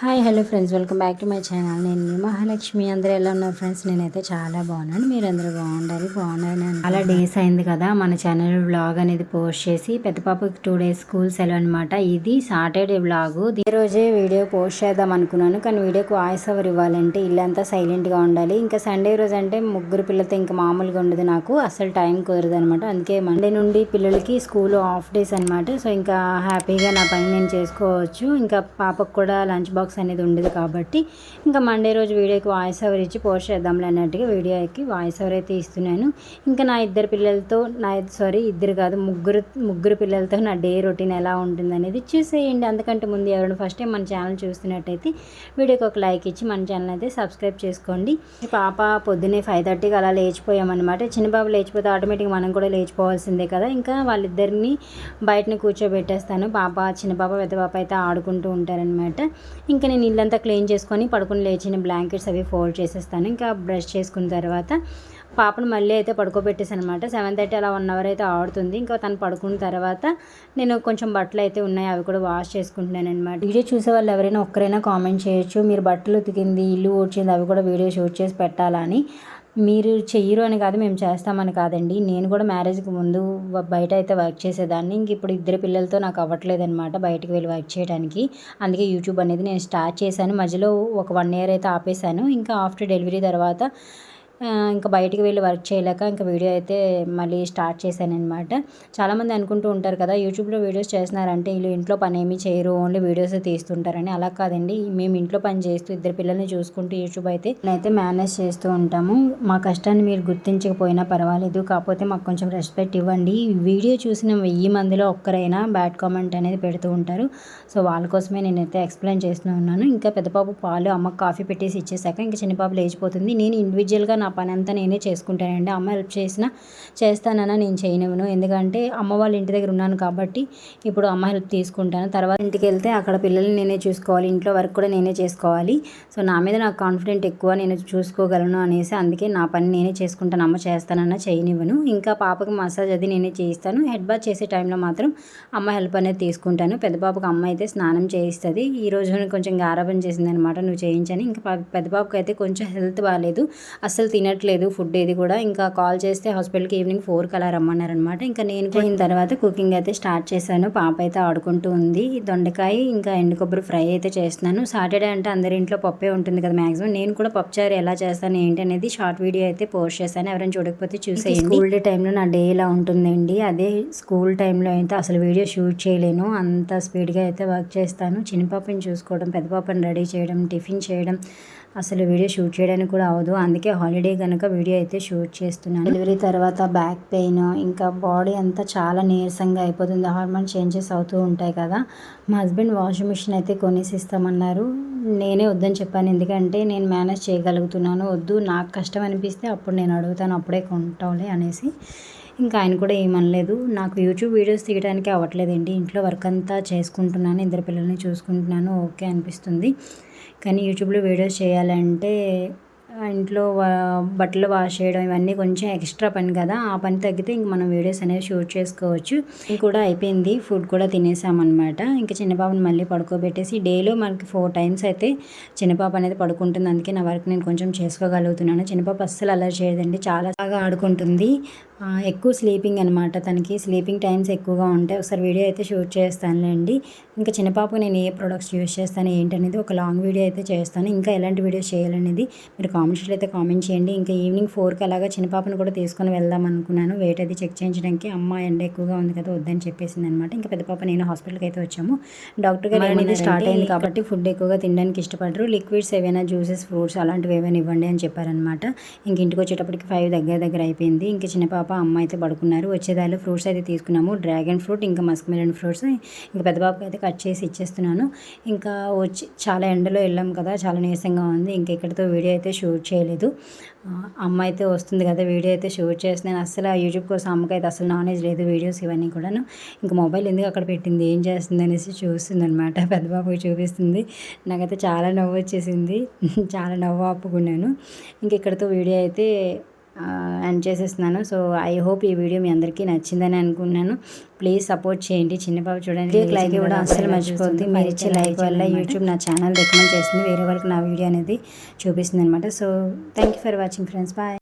Hi hello friends welcome back to my channel నేను మీ మహాలక్ష్మి. అందరూ ఎలా ఉన్నారు ఫ్రెండ్స్ నేనైతే చాలా బాగున్నాను. మీరు అందరూ బాగుండాలి బాగున్నాను చాలా డేస్ అయింది కదా మన ఛానల్ వ్లాగ్ అనేది పోస్ట్ చేసి పెద్ద పాపకి టూ డేస్ స్కూల్ సెలవు అనమాట ఇది సాటర్డే వ్లాగ్ ఈ రోజే వీడియో పోస్ట్ చేద్దాం అనుకున్నాను కానీ వీడియోకి వాయిస్ ఓవర్ ఇవ్వాలంటే ఇల్లంతా సైలెంట్గా ఉండాలి. ఇంకా సండే రోజు అంటే ముగ్గురు పిల్లలతో ఇంకా మామూలుగా ఉండదు నాకు. అసలు టైం కుదరదు అనమాట అందుకే మండే నుండి పిల్లలకి స్కూల్ ఆఫ్ డేస్ అనమాట సో ఇంకా హ్యాపీగా నా పని నేను చేసుకోవచ్చు. ఇంకా పాపకు కూడా లంచ్ బాక్స్ బాక్స్ అనేది ఉండదు కాబట్టి ఇంకా మండే రోజు వీడియోకి వాయిస్ ఓవర్ ఇచ్చి పోస్ట్ చేద్దాంలే అన్నట్టుగా వీడియోకి వాయిస్ ఓవర్ అయితే ఇస్తున్నాను. ఇంకా నా ఇద్దరు పిల్లలతో నా సారీ ఇద్దరు కాదు ముగ్గురు ముగ్గురు పిల్లలతో నా డే రొటీన్ ఎలా ఉంటుంది అనేది చూసేయండి. అందుకంటే ముందు ఎవరైనా ఫస్ట్ టైం మన ఛానల్ చూస్తున్నట్టయితే వీడియోకి ఒక లైక్ ఇచ్చి మన ఛానల్ అయితే సబ్స్క్రైబ్ చేసుకోండి. పాప పొద్దున్నే ఫైవ్ థర్టీకి అలా లేచిపోయామన్నమాట. చిన్నబాబు లేచిపోతే ఆటోమేటిక్గా మనం కూడా లేచిపోవాల్సిందే కదా. ఇంకా వాళ్ళిద్దరిని బయటని కూర్చోబెట్టేస్తాను. పాప చిన్న పాప పెద్ద పాప అయితే ఆడుకుంటూ ఉంటారనమాట ఇంకా నేను ఇల్లంతా క్లీన్ చేసుకొని పడుకుని లేచిన బ్లాంకెట్స్ అవి ఫోల్డ్ చేసేస్తాను. ఇంకా బ్రష్ చేసుకున్న తర్వాత పాపను మళ్ళీ అయితే పడుకోబెట్టేసాను అనమాట సెవెన్ థర్టీ అలా వన్ అవర్ అయితే ఆడుతుంది. ఇంకా తను పడుకున్న తర్వాత నేను కొంచెం బట్టలు అయితే ఉన్నాయి అవి కూడా వాష్ చేసుకుంటున్నాను అనమాట వీడియో చూసే వాళ్ళు ఎవరైనా ఒక్కరైనా కామెంట్ చేయొచ్చు. మీరు బట్టలు ఉతికింది ఇల్లు ఊడ్చింది అవి కూడా వీడియో షూట్ చేసి పెట్టాలని మీరు చెయ్యరు అని కాదు మేము చేస్తామని కాదండి. నేను కూడా మ్యారేజ్కి ముందు బయట అయితే వర్క్ చేసేదాన్ని. ఇంక ఇప్పుడు ఇద్దరు పిల్లలతో నాకు అవ్వట్లేదనమాట బయటకు వెళ్ళి వర్క్ చేయడానికి అందుకే యూట్యూబ్ అనేది నేను స్టార్ట్ చేశాను. మధ్యలో ఒక వన్ ఇయర్ అయితే ఆపేశాను. ఇంకా ఆఫ్టర్ డెలివరీ తర్వాత ఇంకా బయటికి వెళ్ళి వర్క్ చేయలేక ఇంకా వీడియో అయితే మళ్ళీ స్టార్ట్ చేశాను అనమాట చాలామంది అనుకుంటూ ఉంటారు కదా యూట్యూబ్లో వీడియోస్ చేస్తున్నారంటే వీళ్ళు ఇంట్లో పని ఏమీ చేయరు ఓన్లీ వీడియోస్ తీస్తుంటారని. అలా కాదండి. మేము ఇంట్లో పని చేస్తూ ఇద్దరు పిల్లల్ని చూసుకుంటూ యూట్యూబ్ అయితే నేనైతే మేనేజ్ చేస్తూ ఉంటాము. మా కష్టాన్ని మీరు గుర్తించకపోయినా పర్వాలేదు. కాకపోతే మాకు కొంచెం రెస్పెక్ట్ ఇవ్వండి. వీడియో చూసిన వెయ్యి మందిలో ఒక్కరైనా బ్యాడ్ కామెంట్ అనేది పెడుతూ ఉంటారు. సో వాళ్ళ కోసమే నేనైతే ఎక్స్ప్లెయిన్ చేస్తూ ఉన్నాను. ఇంకా పెద్ద పాప పాలు అమ్మకు కాఫీ పెట్టేసి ఇచ్చేసాక ఇంకా చిన్న పాప లేచిపోతుంది. నేను ఇండివిజువల్గా నా పని అంతా నేనే చేసుకుంటానండి. అమ్మ హెల్ప్ చేసినా చేస్తానన్నా నేను చేయనివ్వను. ఎందుకంటే అమ్మ వాళ్ళ ఇంటి దగ్గర ఉన్నాను కాబట్టి ఇప్పుడు అమ్మ హెల్ప్ తీసుకుంటాను. తర్వాత ఇంటికి వెళ్తే అక్కడ పిల్లల్ని నేనే చూసుకోవాలి. ఇంట్లో వర్క్ కూడా నేనే చేసుకోవాలి. సో నా మీద నాకు కాన్ఫిడెంట్ ఎక్కువ నేను చూసుకోగలను అనేసి అందుకే నా పని నేనే చేసుకుంటాను. అమ్మ చేస్తానన్నా చేయనివ్వను. ఇంకా పాపకి మసాజ్ అది నేనే చేయిస్తాను. హెడ్ బాత్ చేసే టైంలో మాత్రం అమ్మ హెల్ప్ అనేది తీసుకుంటాను. పెద్ద పాపకు అమ్మ అయితే స్నానం చేయిస్తుంది. ఈ రోజు కొంచెం గారాబం చేసింది అనమాట నువ్వు చేయించని. ఇంకా పెద్ద పాపకి అయితే కొంచెం హెల్త్ బాగాలేదు అస్సలు తినట్లేదు ఫుడ్ ఏది కూడా. ఇంకా కాల్ చేస్తే హాస్పిటల్కి ఈవినింగ్ ఫోర్కి అలా రమ్మన్నారనమాట. ఇంకా నేను పోయిన తర్వాత కుకింగ్ అయితే స్టార్ట్ చేశాను. పాప అయితే ఆడుకుంటూ ఉంది. దొండకాయ ఇంకా ఎండు కొబ్బరి ఫ్రై అయితే చేస్తున్నాను. సాటర్డే అంటే అందరి ఇంట్లో పప్పే ఉంటుంది కదా మాక్సిమం. నేను కూడా పప్పుచారు ఎలా చేస్తాను ఏంటి అనేది షార్ట్ వీడియో అయితే పోస్ట్ చేశాను. ఎవరైనా చూడకపోతే చూసేయండి. స్కూల్ డే టైంలో నా డే ఇలా ఉంటుందండి? అదే స్కూల్ టైంలో అయితే అసలు వీడియో షూట్ చేయలేను. అంత స్పీడ్గా అయితే వర్క్ చేస్తాను. చిన్న పాపని చూసుకోవడం పెద్ద పాపని రెడీ చేయడం టిఫిన్ చేయడం అసలు వీడియో షూట్ చేయడానికి కూడా అవ్వదు. అందుకే హాలిడే కనుక వీడియో అయితే షూట్ చేస్తున్నాను. డెలివరీ తర్వాత బ్యాక్ పెయిన్ ఇంకా బాడీ అంతా చాలా నీరసంగా అయిపోతుంది. హార్మోన్ చేంజెస్ అవుతూ ఉంటాయి కదా. మా హస్బెండ్ వాషింగ్ మిషన్ అయితే కొనేసి ఇస్తామన్నారు నేనే వద్దని చెప్పాను. ఎందుకంటే నేను మేనేజ్ చేయగలుగుతున్నాను. వద్దు నాకు కష్టం అనిపిస్తే అప్పుడు నేను అడుగుతాను. అప్పుడే కొంటాంలే అనేసి. ఇంకా ఆయన కూడా ఏమనలేదు. నాకు యూట్యూబ్ వీడియోస్ తీయడానికి అవ్వట్లేదండి. ఇంట్లో వర్క్ అంతా చేసుకుంటున్నాను. ఇద్దరు పిల్లల్ని చూసుకుంటున్నాను. ఓకే అనిపిస్తుంది. కానీ యూట్యూబ్లో వీడియోస్ చేయాలంటే ఇంట్లో బట్టలు వాష్ చేయడం ఇవన్నీ కొంచెం ఎక్స్ట్రా పని కదా. ఆ పని తగ్గితే ఇంక మనం వీడియోస్ అనేవి షూట్ చేసుకోవచ్చు. ఇది కూడా అయిపోయింది. ఫుడ్ కూడా తినేసామన్నమాట. ఇంకా చిన్నపాపని మళ్ళీ పడుకోబెట్టేసి డేలో మనకి ఫోర్ టైమ్స్ అయితే చిన్నపాప అనేది పడుకుంటుంది. అందుకే నా వర్క్ నేను కొంచెం చేసుకోగలుగుతున్నాను. చిన్నపాప అస్సలు అలా చేయదండి. చాలా బాగా ఆడుకుంటుంది. ఎక్కువ స్లీపింగ్ అనమాట తనకి స్లీపింగ్ టైమ్స్ ఎక్కువగా ఉంటాయి. ఒకసారి వీడియో అయితే షూట్ చేస్తానులేండి. ఇంకా చిన్న పాపకు నేను ఏ ప్రొడక్ట్స్ యూస్ చేస్తాను ఏంటనేది ఒక లాంగ్ వీడియో అయితే చేస్తాను. ఇంకా ఎలాంటి వీడియోస్ చేయాలనేది మీరు కామెంట్స్లో అయితే కామెంట్ చేయండి. ఇంకా ఈవినింగ్ ఫోర్కి అలాగా చిన్న పాపను కూడా తీసుకొని వెళ్దాం అనుకున్నాను. వెయిట్ అది చెక్ చేయించడానికి అమ్మ ఎండ ఎక్కువగా ఉంది కదా వద్దని చెప్పేసింది అనమాట ఇంకా పెద్ద పాప నేను హాస్పిటల్కి అయితే వచ్చాము. డాక్టర్ గారు అనేది స్టార్ట్ అయింది కాబట్టి ఫుడ్ ఎక్కువగా తినడానికి ఇష్టపడరు. లిక్విడ్స్ ఏవైనా జ్యూసెస్ ఫ్రూట్స్ అలాంటివి ఏమైనా ఇవ్వండి అని చెప్పారనమాట ఇంక ఇంటికి వచ్చేటప్పటికి ఫైవ్ దగ్గర దగ్గర అయిపోయింది. ఇంకా చిన్న పాప పాప అమ్మ అయితే పడుకున్నారు. వచ్చేదారిలో ఫ్రూట్స్ అయితే తీసుకున్నాము. డ్రాగన్ ఫ్రూట్ ఇంకా మస్క్ మిలన్ ఫ్రూట్స్ ఇంకా పెద్ద బాబుకి అయితే కట్ చేసి ఇచ్చేస్తున్నాను. ఇంకా వచ్చి చాలా ఎండలో వెళ్ళాం కదా చాలా నీరసంగా ఉంది. ఇంకా ఇక్కడితో వీడియో అయితే షూట్ చేయలేదు. అమ్మ అయితే వస్తుంది కదా వీడియో అయితే షూట్ చేస్తున్నాను. అసలు యూట్యూబ్ కోసం అమ్మకి అయితే అసలు నాలెడ్జ్ లేదు వీడియోస్ ఇవన్నీ కూడాను. ఇంకా మొబైల్ ఎందుకు అక్కడ పెట్టింది ఏం చేస్తుంది అనేసి చూస్తుంది అనమాట పెద్ద బాబుకి చూపిస్తుంది. నాకైతే చాలా నవ్వు వచ్చేసింది. చాలా నవ్వు ఆపుకున్నాను. ఇంక ఇక్కడితో వీడియో అయితే ఎండ్ చేసేస్తున్నాను. సో ఐ హోప్ ఈ వీడియో మీ అందరికీ నచ్చిందని అనుకున్నాను ప్లీజ్ సపోర్ట్ చేయండి. చిన్న పాప చూడండి లైక్ ఇవ్వడం అస్సలు మర్చిపోద్ది మీరు ఇచ్చే లైక్ వల్ల యూట్యూబ్ నా ఛానల్ రికమెండ్ చేస్తుంది. వేరే వాళ్ళకి నా వీడియో అనేది చూపిస్తుంది అనమాట so thank you for watching friends bye